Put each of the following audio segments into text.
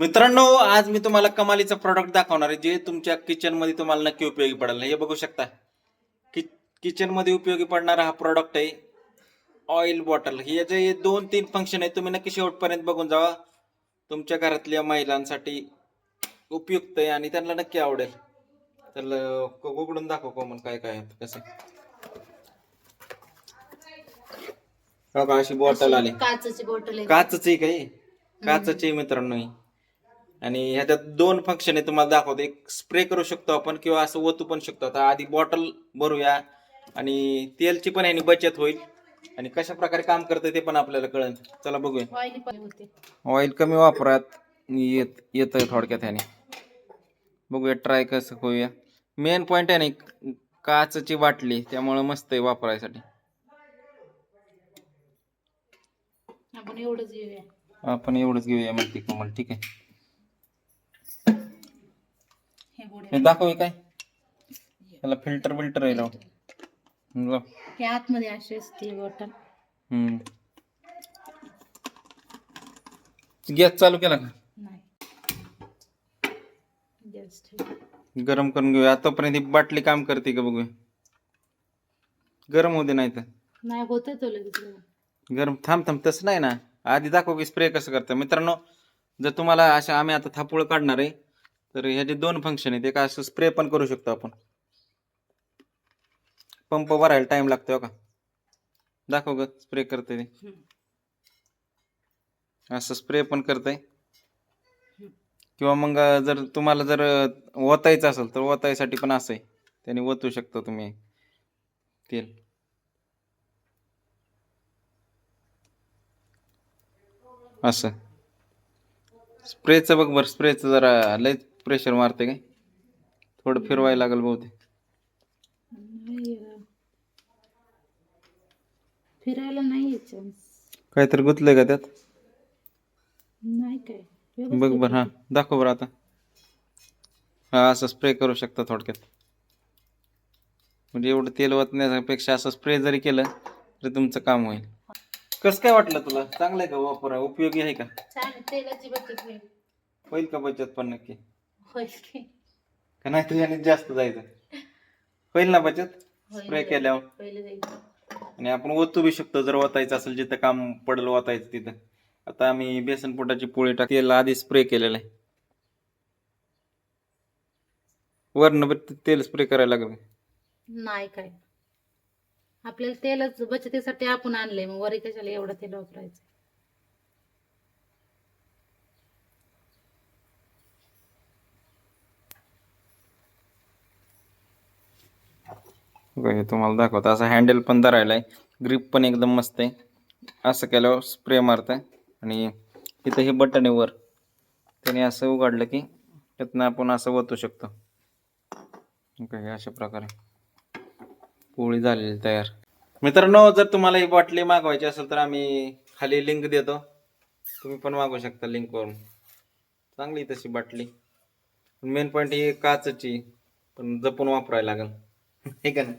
मित्रांनो आज मी तुम्हाला कमालीचं प्रॉडक्ट दाखवणार आहे जे तुमच्या किचनमध्ये तुम्हाला नक्की उपयोगी पडेल. हे बघू शकता. कि किचनमध्ये उपयोगी पडणारा हा प्रॉडक्ट आहे ऑइल बॉटल हे दोन तीन फंक्शन आहे तुम्ही नक्की शेवटपर्यंत बघून जावा. तुमच्या घरातल्या महिलांसाठी उपयुक्त आहे आणि त्यांना नक्की आवडेल. तर उघडून दाखव कोमल काय काय कसं अशी बॉटल आली. काचची बॉटल आहे. काचच काही काचच आहे मित्रांनो. आणि ह्याच्यात दोन फंक्शन आहे तुम्हाला दाखवतो. एक स्प्रे करू शकतो आपण किंवा असं ओतू पण शकतो. आता आधी बॉटल भरूया आणि तेलची पण ह्यानी बचत होईल. आणि कशा प्रकारे काम करतं ते पण आपल्याला कळेल. चला बघूया. ऑइली कमी वापरात. येत येत थोडक्यात ह्याने बघूया ट्राय कसं होऊया मेन पॉइंट आहे ना काचची बाटली त्यामुळे मस्त आहे वापरायसाठी. आपण एवढंच घेऊया. आपण एवढंच घेऊया म्हणते कमल. ठीक आहे. हे दाखव काय? त्याला फिल्टर बिल्टर आहे लाव. हे आतमध्ये अशी असते बॉटल हम्म. गॅस चालू केला का? नाही. गॅस ठेव. गरम करून घेऊया. आतापर्यंत ही बाटली काम करते का बघूया? गरम दे नाही तर. नाही होतं. गरम. थांब थांब. तसं नाही ना. आधी दाखव की स्प्रे कसं करतं मित्रांनो जर तुम्हाला अशा आम्ही आता थापूळ काढणार आहे तर ह्याचे दोन फंक्शन आहेत एक असं स्प्रे पण करू शकतो आपण. पंप भरायला टाइम लागतो का दाखव ग स्प्रे करते ते. असं स्प्रे पण करते किंवा मग जर तुम्हाला जर ओतायचं असेल तर ओतायसाठी पण असं आहे. त्याने ओतू शकता तुम्ही तेल. असं. स्प्रेचं बघ बरं स्प्रेचं जरा लय प्रेशर मारते काय? थोडं फिरवायला लागेल बहुतेक. फिरायला नाही काहीतरी गुतलंय का त्यात? नाही काय बघ बरं हां दाखव बरं आता. हा असं स्प्रे करू शकता थोडक्यात. म्हणजे एवढं तेल ओतण्यापेक्षा असं स्प्रे जरी केलं तरी तुमचं काम होईल. कसं काय वाटलं तुला? चांगलं आहे का वापर? उपयोगी आहे का? तेलाची बचत होईल का बचत पण नक्की? की. नाही तुझ्याने जास्त जायचं. होईल ना बचत? स्प्रे. केल्यावर. पहिले जाईल. आणि आपण ओतू बी शकतो जर ओतायचं असेल जिथं काम पडेल ओतायचं तिथं. आता आम्ही बेसन पोटाची पोळी टाक तेल आधी स्प्रे केलेलं आहे. वरनं बी तेल स्प्रे करायला लागलं. नाही काय. आपल्याला तेलच बचतीसाठी आपण आणलंय मग वरी कशाला एवढं तेल वापरायचं हे तुम्हाला दाखवतो. असं हँडल पण धरायला आहे ग्रिप पण एकदम मस्त आहे. असं केल्यावर स्प्रे मारतं आणि तिथं हे बटन आहे वर. त्याने असं उघडलं की त्यातनं आपण असं वतू शकतो. हे अशा प्रकारे. पोळी झालेली तयार. मित्रांनो जर तुम्हाला ही बाटली मागवायची असेल तर आम्ही खाली लिंक देतो. तुम्ही पण मागवू शकता लिंकवरून चांगली आहे तशी बाटली मेन पॉईंट ही काचची पण जपून वापरायला लागेल. हे का नाही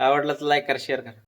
आवडलं तर लाईक करा शेअर करा.